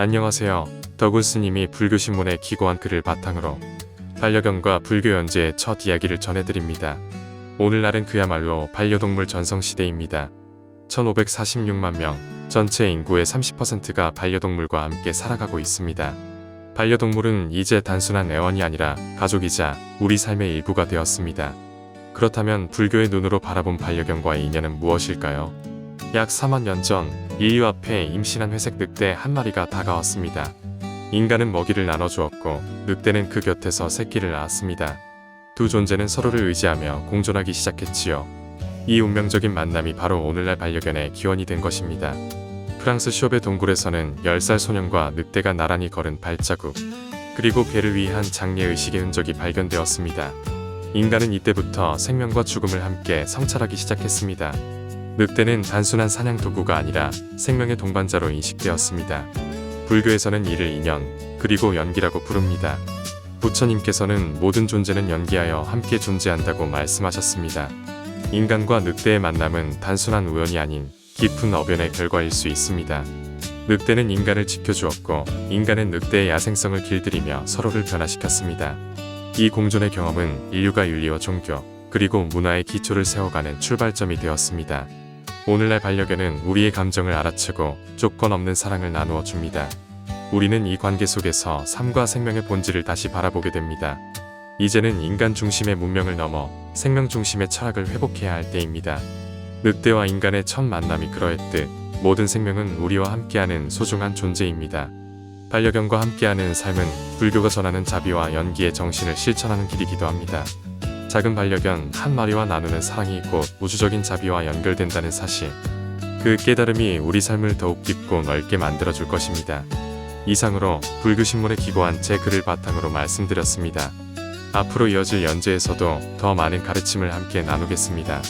안녕하세요. 덕운 스님이 불교 신문에 기고한 글을 바탕으로 반려견과 불교 연재의 첫 이야기를 전해드립니다. 오늘날은 그야말로 반려동물 전성시대입니다. 1546만 명, 전체 인구의 30%가 반려동물과 함께 살아가고 있습니다. 반려동물은 이제 단순한 애완이 아니라 가족이자 우리 삶의 일부가 되었습니다. 그렇다면 불교의 눈으로 바라본 반려견과의 인연은 무엇일까요? 약 4만 년 전 인류 앞에 임신한 회색 늑대 한 마리가 다가왔습니다. 인간은 먹이를 나눠주었고 늑대는 그 곁에서 새끼를 낳았습니다. 두 존재는 서로를 의지하며 공존하기 시작했지요. 이 운명적인 만남이 바로 오늘날 반려견의 기원이 된 것입니다. 프랑스 쇼베 동굴에서는 10살 소년과 늑대가 나란히 걸은 발자국, 그리고 배를 위한 장례 의식의 흔적이 발견되었습니다. 인간은 이때부터 생명과 죽음을 함께 성찰하기 시작했습니다. 늑대는 단순한 사냥 도구가 아니라 생명의 동반자로 인식되었습니다. 불교에서는 이를 인연, 그리고 연기라고 부릅니다. 부처님께서는 모든 존재는 연기하여 함께 존재한다고 말씀하셨습니다. 인간과 늑대의 만남은 단순한 우연이 아닌 깊은 어변의 결과일 수 있습니다. 늑대는 인간을 지켜주었고, 인간은 늑대의 야생성을 길들이며 서로를 변화시켰습니다. 이 공존의 경험은 인류가 윤리와 종교, 그리고 문화의 기초를 세워가는 출발점이 되었습니다. 오늘날 반려견은 우리의 감정을 알아채고 조건 없는 사랑을 나누어 줍니다. 우리는 이 관계 속에서 삶과 생명의 본질을 다시 바라보게 됩니다. 이제는 인간 중심의 문명을 넘어 생명 중심의 철학을 회복해야 할 때입니다. 늑대와 인간의 첫 만남이 그러했듯 모든 생명은 우리와 함께하는 소중한 존재입니다. 반려견과 함께하는 삶은 불교가 전하는 자비와 연기의 정신을 실천하는 길이기도 합니다. 작은 반려견 한 마리와 나누는 사랑이 곧 우주적인 자비와 연결된다는 사실. 그 깨달음이 우리 삶을 더욱 깊고 넓게 만들어줄 것입니다. 이상으로 불교신문에 기고한 제 글을 바탕으로 말씀드렸습니다. 앞으로 이어질 연재에서도 더 많은 가르침을 함께 나누겠습니다.